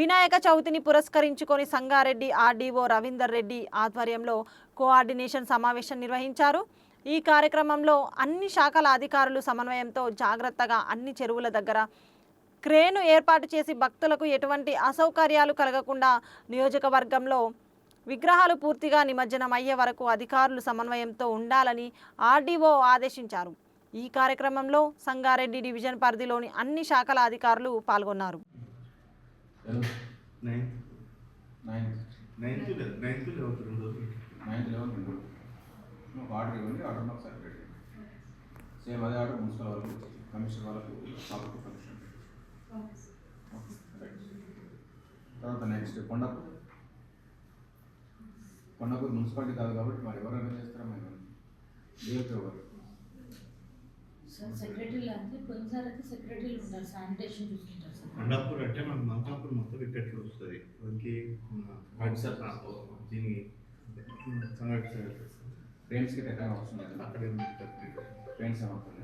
వినాయక చవితిని పురస్కరించుకొని సంగారెడ్డి ఆర్డీఓ రవీందర్ రెడ్డి ఆధ్వర్యంలో కోఆర్డినేషన్ సమావేశం నిర్వహించారు. ఈ కార్యక్రమంలో అన్ని శాఖల అధికారులు సమన్వయంతో జాగ్రత్తగా అన్ని చెరువుల దగ్గర క్రేను ఏర్పాటు చేసి భక్తులకు ఎటువంటి అసౌకర్యాలు కలగకుండా నియోజకవర్గంలో విగ్రహాలు పూర్తిగా నిమజ్జనం అయ్యే వరకు అధికారులు సమన్వయంతో ఉండాలని ఆర్డీఓ ఆదేశించారు. ఈ కార్యక్రమంలో సంగారెడ్డి డివిజన్ పరిధిలోని అన్ని శాఖల అధికారులు పాల్గొన్నారు. నైన్త్ నైన్త్ నైన్త్ లేదు నైన్త్ లేదు రెండు రోజులు నైన్త్ లెవెన్ రెండు ఆర్డర్ ఇవ్వండి ఆర్డర్ మాకు సపరేట్ సేమ్ అదే ఆర్డర్ మున్సిపల్ వాళ్ళకు కమిషన్ వాళ్ళకు కాబట్టి కమిషన్ రైట్ తర్వాత నెక్స్ట్ కొండపూర్ కొండపూర్ మున్సిపాలిటీ కాదు కాబట్టి మరి ఎవరు అరేంజ్ చేస్తారా మేము డిఎఫ్ఓ ఎవరు సార్ సెక్రటరీలు అంటే పోయినసారి అయితే సెక్రటరీలు ఉంటారు శానిటేషన్ చూసుకుంటారు సార్ కొండాపూర్ అంటే మనకు మల్కాపూర్ మొత్తం వికెట్లు వస్తుంది. దీనికి సార్ ఫ్రెండ్స్కి ఎక్కడ అవసరం లేదు అక్కడ ఫ్రెండ్స్ ఏమవుతుంది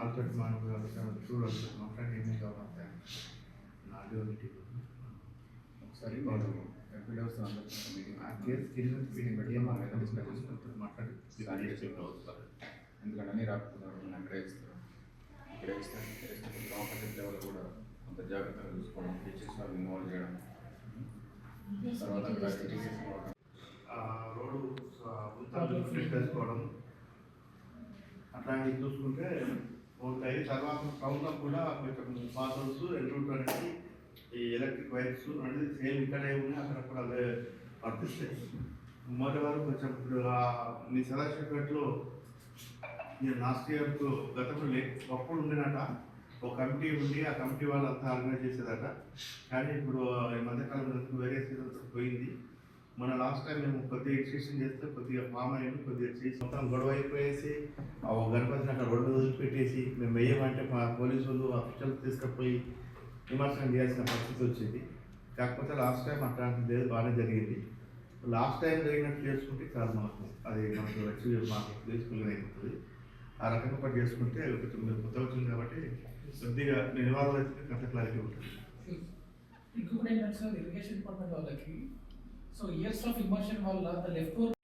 ఆల్రెడీ మనం చూడవచ్చు మాట్లాడి ఏమీ కావాలి నాలుగు ఒకసారి మాట్లాడి. ఎందుకంటే అన్ని రాకపోతున్నారు మనం లెవెల్ కూడా అంత జాగ్రత్తగా చూసుకోవడం టీచర్స్ వాళ్ళు ఇన్వాల్వ్ చేయడం. తర్వాత టీచర్స్ రోడ్డు గుంతలు ఫిట్ చేసుకోవడం. అట్లాంటివి చూసుకుంటే ఉంటాయి తర్వాత టౌన్లో కూడా కొంచెం పార్సల్స్ ఎంట్రూట్ అనేది ఈ ఎలక్ట్రిక్ వైర్స్ అనేది సేమ్ ఇక్కడే ఉన్నాయి అక్కడ కూడా అదే వర్తిస్తాయి. మొదటి వరకు కొంచెం మీ ఆ మీ సదాశివపేటలో నేను లాస్ట్ ఇయర్ గతంలో లే అప్పుడు ఉండినట. ఒక కమిటీ ఉండి ఆ కమిటీ వాళ్ళు అంతా ఆర్గనైజ్ చేసేదట. కానీ ఇప్పుడు ఈ మధ్యకాలంలో వేరే సీజన్స్ పోయింది. మన లాస్ట్ టైం మేము కొద్దిగా ఎక్స్టేషన్ చేస్తే కొద్దిగా ఫామ్ అయ్యింది కొద్దిగా చేసి మొత్తం గొడవ అయిపోయేసి ఆ గణపతిని అక్కడ రెండు రోజులు పెట్టేసి మేము వేయమంటే మా పోలీసు వాళ్ళు అఫీషియల్ తీసుకుపోయి విమర్శనం చేయాల్సిన పరిస్థితి వచ్చింది. కాకపోతే లాస్ట్ టైం అట్లాంటిది లేదు బాగానే జరిగింది. లాస్ట్ టైం జరిగినట్టు చేసుకుంటే చాలా మనకు అది మనకు వచ్చి మాకు ప్లేస్ఫుల్గా అయిపోతుంది. ఆ రకంగా పని చేసుకుంటే కొంచెం మీరు కొత్త వచ్చింది కాబట్టి కొద్దిగా నిర్వాహణ అయితే కథ క్లారిటీ ఉంటుంది. ఇంకొకటి ఏంటంటే సార్ ఇరిగేషన్ డిపార్ట్మెంట్ వాళ్ళకి సో ఇయర్స్ ఆఫ్ ఇమర్షన్ వల్ల ద లెఫ్ట్ ఓవర్